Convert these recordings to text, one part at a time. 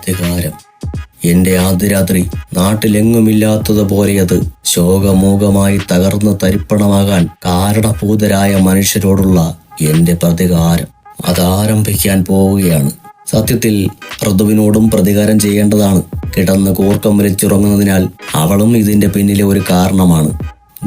അധികാരം എന്റെ ആദ്യരാത്രി നാട്ടിലെങ്ങുമില്ലാത്തതുപോലെ അത് ശോകമൂകമായി തകർന്ന് തരിപ്പണമാകാൻ കാരണഭൂതരായ മനുഷ്യരോടുള്ള എന്റെ പ്രതികാരം അതാരംഭിക്കാൻ പോവുകയാണ്. സത്യത്തിൽ ഋതുവിനോടും പ്രതികാരം ചെയ്യേണ്ടതാണ്. കിടന്ന് കൂർക്കം വലിച്ചുറങ്ങുന്നതിനാൽ അവളും ഇതിന്റെ പിന്നിലെ ഒരു കാരണമാണ്.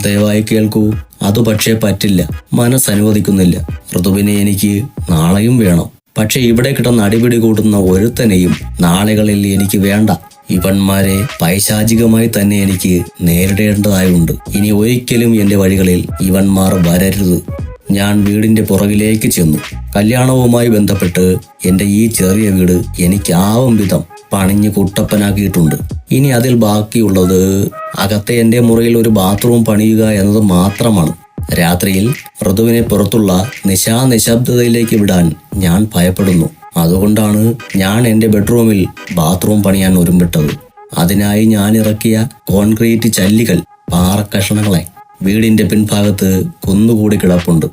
ദയവായി കേൾക്കൂ അത് പക്ഷേ പറ്റില്ല. മനസ്സനുവദിക്കുന്നില്ല. ഋതുവിനെ എനിക്ക് നാളെയും വേണം. പക്ഷെ ഇവിടെ കിടന്ന് അടിപിടി കൂട്ടുന്ന ഒരുത്തനെയും നാളുകളിൽ എനിക്ക് വേണ്ട. ഇവന്മാരെ പൈശാചികമായി തന്നെ എനിക്ക് നേരിടേണ്ടതായുണ്ട്. ഇനി ഒരിക്കലും എന്റെ വഴികളിൽ ഇവന്മാർ വരരുത്. ഞാൻ വീടിന്റെ പുറകിലേക്ക് ചെന്നു. കല്യാണവുമായി ബന്ധപ്പെട്ട് എന്റെ ഈ ചെറിയ വീട് എനിക്കാവും വിധം പണിഞ്ഞ് കുട്ടപ്പനാക്കിയിട്ടുണ്ട്. ഇനി അതിൽ ബാക്കിയുള്ളത് അകത്തെ എന്റെ മുറിയിൽ ഒരു ബാത്റൂം പണിയുക എന്നത് മാത്രമാണ്. രാത്രിയിൽ ഋതുവിനെ പുറത്തുള്ള നിശാനിശബ്ദതയിലേക്ക് വിടാൻ ഞാൻ ഭയപ്പെടുന്നു. അതുകൊണ്ടാണ് ഞാൻ എന്റെ ബെഡ്റൂമിൽ ബാത്റൂം പണിയാൻ ഒരുമ്പിട്ടത്. അതിനായി ഞാൻ ഇറക്കിയ കോൺക്രീറ്റ് ചല്ലികൾ പാറക്കഷണങ്ങളെ വീടിന്റെ പിൻഭാഗത്ത് കുന്നുകൂടി കിടപ്പുണ്ട്.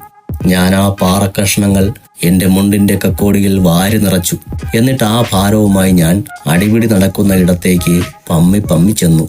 ഞാൻ ആ പാറക്കഷണങ്ങൾ എന്റെ മുണ്ടിന്റെ കക്കോടിയിൽ വാരി നിറച്ചു. എന്നിട്ട് ആ ഭാരവുമായി ഞാൻ അടിപിടി നടക്കുന്ന ഇടത്തേക്ക് പമ്മി പമ്മി ചെന്നു.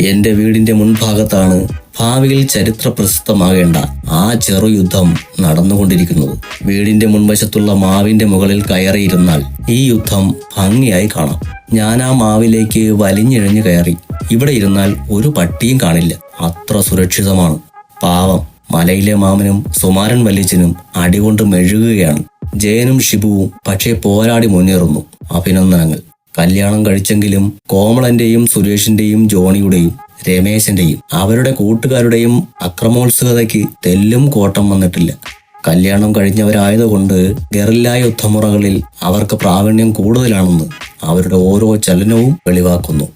എന്റെ വീടിന്റെ മുൻഭാഗത്താണ് ഭാവിയിൽ ചരിത്ര പ്രസിദ്ധമാകേണ്ട ആ ചെറുയുദ്ധം നടന്നുകൊണ്ടിരിക്കുന്നത്. വീടിന്റെ മുൻവശത്തുള്ള മാവിന്റെ മുകളിൽ കയറിയിരുന്നാൽ ഈ യുദ്ധം ഭംഗിയായി കാണാം. ഞാൻ ആ മാവിലേക്ക് വലിഞ്ഞിഴഞ്ഞു കയറി. ഇവിടെ ഇരുന്നാൽ ഒരു പട്ടിയും കാണില്ല. അത്ര സുരക്ഷിതമാണ്. പാവം. മലയിലെ മാമനും സുമാരൻ വല്യച്ചനും അടികൊണ്ട് മെഴുകുകയാണ്. ജയനും ഷിബുവും പക്ഷേ പോരാടി മുന്നേറുന്നു. അഭിനന്ദനങ്ങൾ. കല്യാണം കഴിച്ചെങ്കിലും കോമളന്റെയും സുരേഷിന്റെയും ജോണിയുടെയും രമേശന്റെയും അവരുടെ കൂട്ടുകാരുടെയും അക്രമോത്സുകതയ്ക്ക് തെല്ലും കോട്ടം വന്നിട്ടില്ല. കല്യാണം കഴിഞ്ഞവരായതുകൊണ്ട് ഗറില്ല യുദ്ധമുറകളിൽ അവർക്ക് പ്രാവീണ്യം കൂടുതലാണെന്ന് അവരുടെ ഓരോ ചലനവും വെളിവാക്കുന്നു.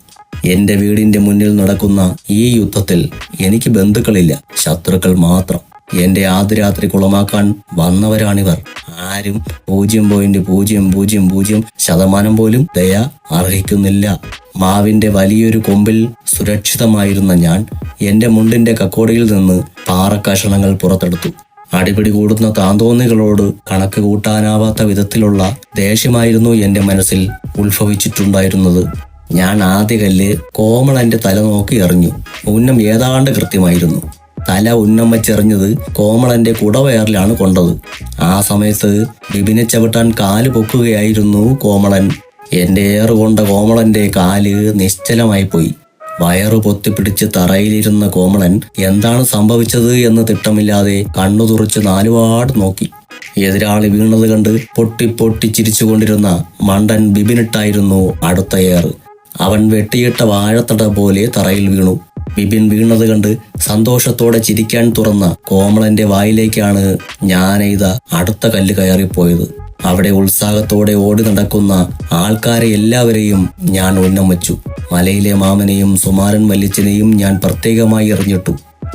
എന്റെ വീടിന്റെ മുന്നിൽ നടക്കുന്ന ഈ യുദ്ധത്തിൽ എനിക്ക് ബന്ധുക്കളില്ല ശത്രുക്കൾ മാത്രം. എന്റെ ആദ്യരാത്രി കുളമാക്കാൻ വന്നവരാണിവർ. ആരും പൂജ്യം പോയിന്റ് പൂജ്യം പൂജ്യം പൂജ്യം ശതമാനം പോലും ദയ അർഹിക്കുന്നില്ല. മാവിന്റെ വലിയൊരു കൊമ്പിൽ സുരക്ഷിതമായിരുന്ന ഞാൻ എന്റെ മുണ്ടിന്റെ കക്കോടിയിൽ നിന്ന് പാറക്കഷണങ്ങൾ പുറത്തെടുത്തു. അടിപിടി കൂടുന്ന താന്തോന്നികളോട് കണക്ക് കൂട്ടാനാവാത്ത വിധത്തിലുള്ള ദേഷ്യമായിരുന്നു എന്റെ മനസ്സിൽ ഉത്ഭവിച്ചിട്ടുണ്ടായിരുന്നത്. ഞാൻ ആദ്യ കല്ല് കോമളന്റെ തല നോക്കി എറിഞ്ഞു. ഉന്നം ഏതാണ്ട് കൃത്യമായിരുന്നു. തല ഉന്നമ്മ ചെറിഞ്ഞത് കോമളന്റെ കുടവയറിലാണ് കൊണ്ടത്. ആ സമയത്ത് ബിബിനെ ചവിട്ടാൻ കാൽ പൊക്കുകയായിരുന്നു കോമളൻ. എന്റെ ഏറ് കൊണ്ട കോമളന്റെ കാൽ നിശ്ചലമായി പോയി. വയറു പൊത്തിപ്പിടിച്ച് തറയിലിരുന്ന കോമളൻ എന്താണ് സംഭവിച്ചത് എന്ന് തിട്ടമില്ലാതെ കണ്ണു തുറച്ച് നാലുപാട് നോക്കി. എതിരാളി വീണത് കണ്ട് പൊട്ടി പൊട്ടി ചിരിച്ചുകൊണ്ടിരുന്ന മണ്ടൻ ബിബിനിട്ടായിരുന്നു അടുത്ത ഏറ്. അവൻ വെട്ടിയിട്ട വാഴത്തട പോലെ തറയിൽ വീണു. ബിബിൻ വീണത് കണ്ട് സന്തോഷത്തോടെ ചിരിക്കാൻ തുറന്ന കോമളന്റെ വായിലേക്കാണ് ഞാനെയ്ത അടുത്ത കല്ല് കയറിപ്പോയത്. അവിടെ ഉത്സാഹത്തോടെ ഓടി നടക്കുന്ന ആൾക്കാരെ എല്ലാവരെയും ഞാൻ ഉന്നം വച്ചു മലയിലെ മാമനെയും സുമാരൻ വല്യച്ചനെയും ഞാൻ പ്രത്യേകമായി എറിഞ്ഞിട്ടു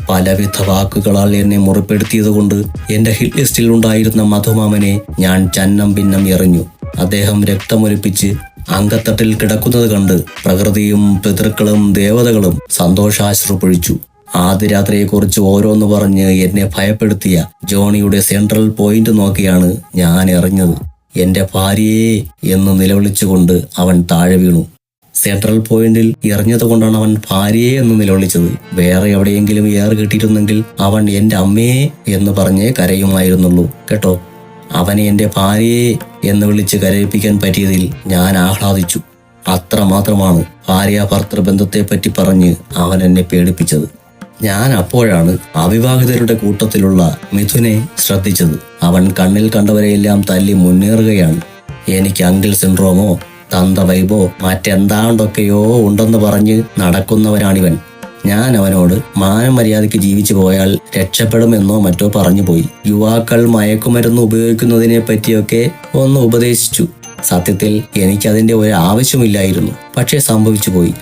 പലവിധ വാക്കുകളാൽ എന്നെ മുറിപ്പെടുത്തിയതുകൊണ്ട് എന്റെ ഹിറ്റ് ലിസ്റ്റിൽ ഉണ്ടായിരുന്ന മധുമാമനെ ഞാൻ ചന്നം ഭിന്നം എറിഞ്ഞു. അദ്ദേഹം രക്തമൊലിപ്പിച്ച് അങ്കത്തട്ടിൽ കിടക്കുന്നത് കണ്ട് പ്രകൃതിയും പിതൃക്കളും ദേവതകളും സന്തോഷാശ്രു പൊഴിച്ചു ആദ്യ രാത്രിയെക്കുറിച്ച് ഓരോന്ന് പറഞ്ഞ് എന്നെ ഭയപ്പെടുത്തിയ ജോണിയുടെ സെൻട്രൽ പോയിന്റ് നോക്കിയാണ് ഞാൻ എറിഞ്ഞത്. എന്റെ ഭാര്യയെ എന്ന് നിലവിളിച്ചുകൊണ്ട് അവൻ താഴെ വീണു. സെൻട്രൽ പോയിന്റിൽ എറിഞ്ഞതുകൊണ്ടാണ് അവൻ ഭാര്യയെ എന്ന് നിലവിളിച്ചത്. വേറെ എവിടെയെങ്കിലും ഏറ് കിട്ടിയിരുന്നെങ്കിൽ അവൻ എന്റെ അമ്മയെ എന്ന് പറഞ്ഞേ കരയുമായിരുന്നുള്ളൂ. കേട്ടോ? അവനെ എന്റെ ഭാര്യയെ എന്ന് വിളിച്ച് കരയിപ്പിക്കാൻ പറ്റിയതിൽ ഞാൻ ആഹ്ലാദിച്ചു. അത്ര മാത്രമാണ് ഭാര്യ ഭർത്തൃ ബന്ധത്തെപ്പറ്റി പറഞ്ഞ് അവൻ എന്നെ പേടിപ്പിച്ചത്. ഞാൻ അപ്പോഴാണ് അവിവാഹിതരുടെ കൂട്ടത്തിലുള്ള മിഥുനെ ശ്രദ്ധിച്ചത്. അവൻ കണ്ണിൽ കണ്ടവരെയെല്ലാം തല്ലി മുന്നേറുകയാണ്. എനിക്ക് അങ്കിൾ സിൻഡ്രോമോ തന്ത വൈബോ മറ്റെന്താണ്ടൊക്കെയോ ഉണ്ടെന്ന് പറഞ്ഞ് നടക്കുന്നവരാണിവൻ. ഞാൻ അവനോട് മാനമര്യാദയ്ക്ക് ജീവിച്ചു പോയാൽ രക്ഷപ്പെടുമെന്നോ മറ്റോ പറഞ്ഞു പോയി യുവാക്കൾ മയക്കുമരുന്ന് ഉപയോഗിക്കുന്നതിനെ പറ്റിയൊക്കെ ഒന്ന് ഉപദേശിച്ചു. സത്യത്തിൽ എനിക്കതിന്റെ ഒരു ആവശ്യമില്ലായിരുന്നു. പക്ഷേ സംഭവിച്ചു പോയി.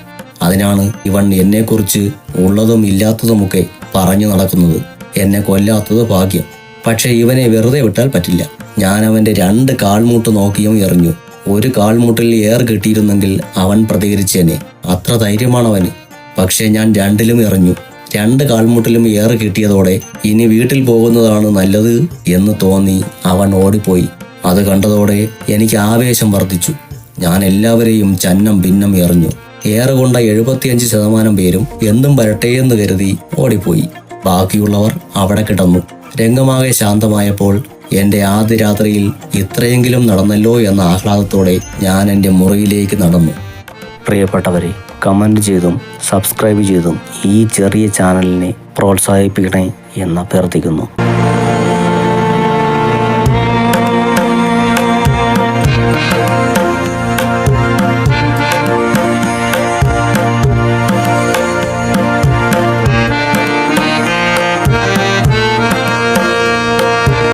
അതിനാണ് ഇവൻ എന്നെക്കുറിച്ച് ഉള്ളതും ഇല്ലാത്തതുമൊക്കെ പറഞ്ഞു നടക്കുന്നത്. എന്നെ കൊല്ലാത്തത് ഭാഗ്യം. പക്ഷേ ഇവനെ വെറുതെ വിട്ടാൽ പറ്റില്ല. ഞാൻ അവന്റെ രണ്ട് കാൽമുട്ട് നോക്കിയും എറിഞ്ഞു. ഒരു കാൽമുട്ടിൽ ഏർ കിട്ടിയിരുന്നെങ്കിൽ അവൻ പ്രതികരിച്ചേനെ. അത്ര ധൈര്യമാണവന്. പക്ഷേ ഞാൻ രണ്ടിലും എറിഞ്ഞു. രണ്ട് കാൽമുട്ടിലും ഏറെ കിട്ടിയതോടെ ഇനി വീട്ടിൽ പോകുന്നതാണ് നല്ലത് എന്ന് തോന്നി അവൻ ഓടിപ്പോയി. അത് കണ്ടതോടെ എനിക്ക് ആവേശം വർദ്ധിച്ചു. ഞാൻ എല്ലാവരെയും ചന്നം ഭിന്നം എറിഞ്ഞു. ഏറെ കൊണ്ട എഴുപത്തിയഞ്ച് ശതമാനം പേരും എന്തും വരട്ടെ എന്ന് കരുതി ഓടിപ്പോയി. ബാക്കിയുള്ളവർ അവിടെ കിടന്നു. രംഗമാകെ ശാന്തമായപ്പോൾ എന്റെ ആദ്യ രാത്രിയിൽ ഇത്രയെങ്കിലും നടന്നല്ലോ എന്ന ആഹ്ലാദത്തോടെ ഞാൻ എന്റെ മുറിയിലേക്ക് നടന്നു. പ്രിയപ്പെട്ടവരെ കമന്റ് ചെയ്തും സബ്സ്ക്രൈബ് ചെയ്തും ഈ ചെറിയ ചാനലിനെ പ്രോത്സാഹിപ്പിക്കണേ എന്ന് അഭ്യർത്ഥിക്കുന്നു.